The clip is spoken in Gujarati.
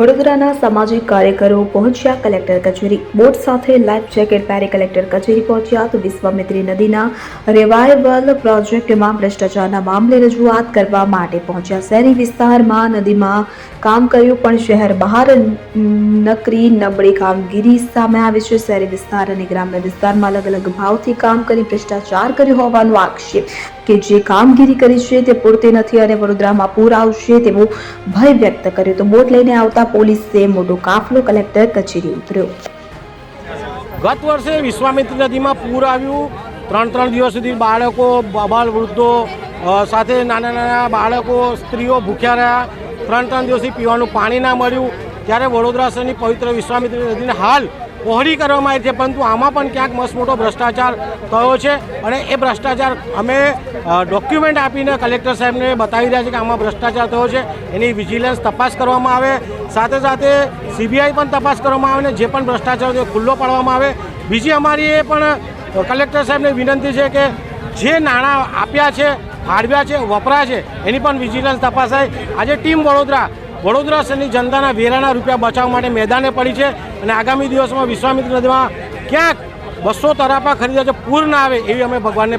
વડોદરાના સામાજિક કાર્યકરો પહોંચ્યા કલેક્ટર કચેરી. બોટ સાથે લાઈફ જેકેટ પહેરી કલેક્ટર કચેરી પહોંચ્યા તો વિશ્વામિત્રી નદીના રિવાઇવલ પ્રોજેક્ટમાં ભ્રષ્ટાચારના મામલે રજૂઆત કરવા માટે પહોંચ્યા. શહેરી વિસ્તારમાં નદીમાં કામ કર્યું, પણ શહેર બહાર નકરી નબળી કામગીરી સામે આવી છે. શહેરી વિસ્તાર અને ગ્રામ્ય વિસ્તારમાં અલગ અલગ ભાવથી કામ કરી ભ્રષ્ટાચાર કર્યો હોવાનો આક્ષેપ કે જે કામગીરી કરી છે તે પૂરતી નથી અને વડોદરામાં પૂર આવશે તેવો ભય વ્યક્ત કર્યો. તો બોટ લઈને આવતા પોલીસે મોટો કાફલો કલેક્ટર કચેરી ઉતર્યો. ગત વર્ષે વિશ્વામિત્ર નદીમાં પૂર આવ્યું. ત્રણ ત્રણ દિવસ સુધી બાળકો બાળ વૃદ્ધો સાથે નાના નાના બાળકો, સ્ત્રીઓ ભૂખ્યા રહ્યા. ત્રણ ત્રણ દિવસથી પીવાનું પાણી ના મળ્યું. ત્યારે વડોદરા શહેરની પવિત્ર વિશ્વામિત્ર નદીને હાલ પહોળી કરવામાં આવી છે, પરંતુ આમાં પણ ક્યાંક મસ્ત મોટો ભ્રષ્ટાચાર થયો છે અને એ ભ્રષ્ટાચાર અમે ડોક્યુમેન્ટ આપીને કલેક્ટર સાહેબને બતાવી રહ્યા છે કે આમાં ભ્રષ્ટાચાર થયો છે. એની વિજિલન્સ તપાસ કરવામાં આવે. સાથે સાથે સીબીઆઈ પણ તપાસ કરવામાં આવે ને જે પણ ભ્રષ્ટાચાર છે ખુલ્લો પાડવામાં આવે. બીજી અમારી એ પણ કલેક્ટર સાહેબને વિનંતી છે કે જે નાણાં આપ્યા છે, ફાળવ્યા છે વપરા છે, એની પણ વિજિલન્સ તપાસાય. આજે ટીમ વડોદરા વડોદરા શહેરની જનતાના વેરાના રૂપિયા બચાવવા માટે મેદાને પડી છે અને આગામી દિવસમાં વિશ્વામિત્ર નદીમાં ક્યાંક બસો તરાપા ખરીદ્યા છે, પૂર ના આવે એવી અમે ભગવાનને